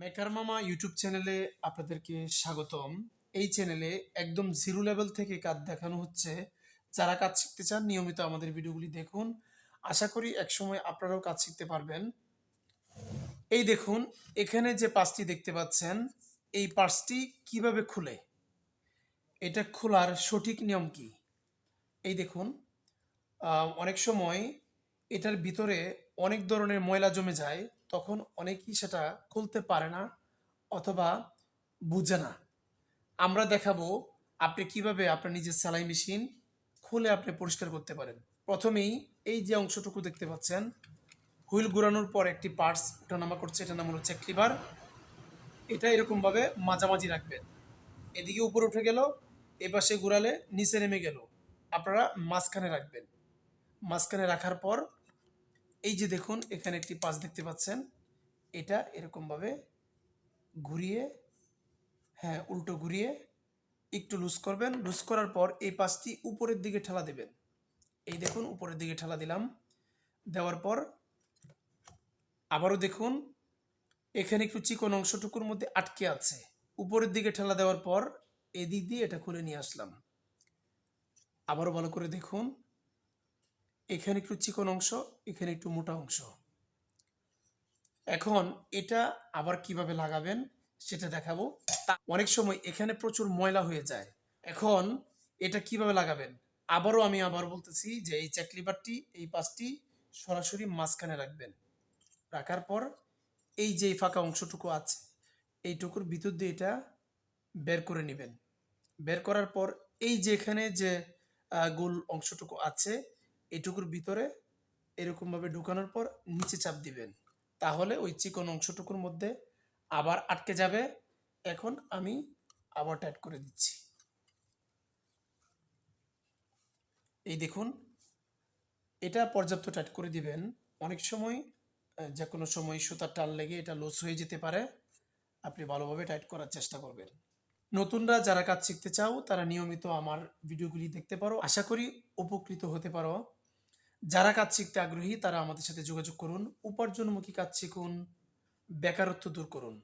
Maker মামা YouTube চ্যানেলে আপনাদেরকে স্বাগতম। এই চ্যানেলে একদম জিরো লেভেল থেকে কাজ দেখানো হচ্ছে। যারা কাজ শিখতে চান, নিয়মিত আমাদের ভিডিওগুলি দেখুন। আশা করি একসময় আপনারাও কাজ শিখতে পারবেন। এই দেখুন, এখানে যে পার্সটি দেখতে পাচ্ছেন, এই পার্সটি কীভাবে খুলে? এটা খোলার সঠিক নিয়ম কি? এই দেখুন অনেক সময় এটার ভিতরে অনেক ধরনের ময়লা জমে যায়। তখন অনেকেই সেটা খুলতে পারে না অথবা বুঝে না। আমরা দেখাবো আপনি কীভাবে আপনার নিজের সেলাই মেশিন খুলে আপনি পরিষ্কার করতে পারেন। প্রথমেই এই যে অংশটুকু দেখতে পাচ্ছেন, হুইল ঘোরানোর পর একটি পার্টস ওঠানামা করছে, এটার নাম হচ্ছে ক্লিভার। এটা এরকমভাবে মাঝামাঝি রাখবেন। এদিকে উপরে উঠে গেল, এপাশে ঘুরালে নিচে নেমে গেল। আপনারা মাঝখানে রাখবেন। মাঝখানে রাখার পর এই যে দেখুন, এখানে একটি পাশ দেখতে পাচ্ছেন। এটা এরকমভাবে ঘুরিয়ে হ্যাঁ উল্টো ঘুরিয়ে একটু লুজ করবেন। লুজ করার পর এই পাশটি উপরের দিকে ঠেলা দেবেন। এই দেখুন, উপরের দিকে ঠেলা দিলাম। দেওয়ার পর আবারও দেখুন, এখানে একটু চিকন অংশটুকুর মধ্যে আটকে আছে। উপরের দিকে ঠেলা দেওয়ার পর এদিক দিয়ে এটা খুলে নিয়ে আসলাম। আবারও ভালো করে দেখুন। এখানে একটু চিকন অংশ, এখানে একটু মোটা অংশ। এখন এটা আবার কীভাবে লাগাবেন সেটা দেখাবো। অনেক সময় এখানে প্রচুর ময়লা হয়ে যায়। এখন এটা কীভাবে লাগাবেন? আবারও আমি আবার বলতেছি যে এই চ্যাকলিবারটি এই পাশটি সরাসরি মাঝখানে রাখবেন। রাখার পর এই যে ফাঁকা অংশটুকু আছে, এইটুকুর ভিতর দিয়ে এটা বের করে নেবেন। বের করার পর এই যে এখানে যে গোল অংশটুকু আছে এটুকুর ভিতরে এরকমভাবে ঢুকানোর পর নিচে চাপ দিবেন। তাহলে ওই চিকন অংশটুকুর মধ্যে আবার আটকে যাবে। এখন আমি আবার টাইট করে দিচ্ছি। এই দেখুন, এটা পর্যাপ্ত টাইট করে দিবেন। অনেক সময় যে কোনো সময় সুতার টান লেগে এটা লুজ হয়ে যেতে পারে। আপনি ভালোভাবে টাইট করার চেষ্টা করবেন। নতুনরা যারা কাজ শিখতে চাও, তারা নিয়মিত আমার ভিডিওগুলি দেখতে পারো। আশা করি উপকৃত হতে পারো। যারা কাজ শিখতে আগ্রহী, তারা আমাদের সাথে যোগাযোগ করুন। উপার্জনমুখী কাজ শিখুন। বেকারত্ব দূর করুন।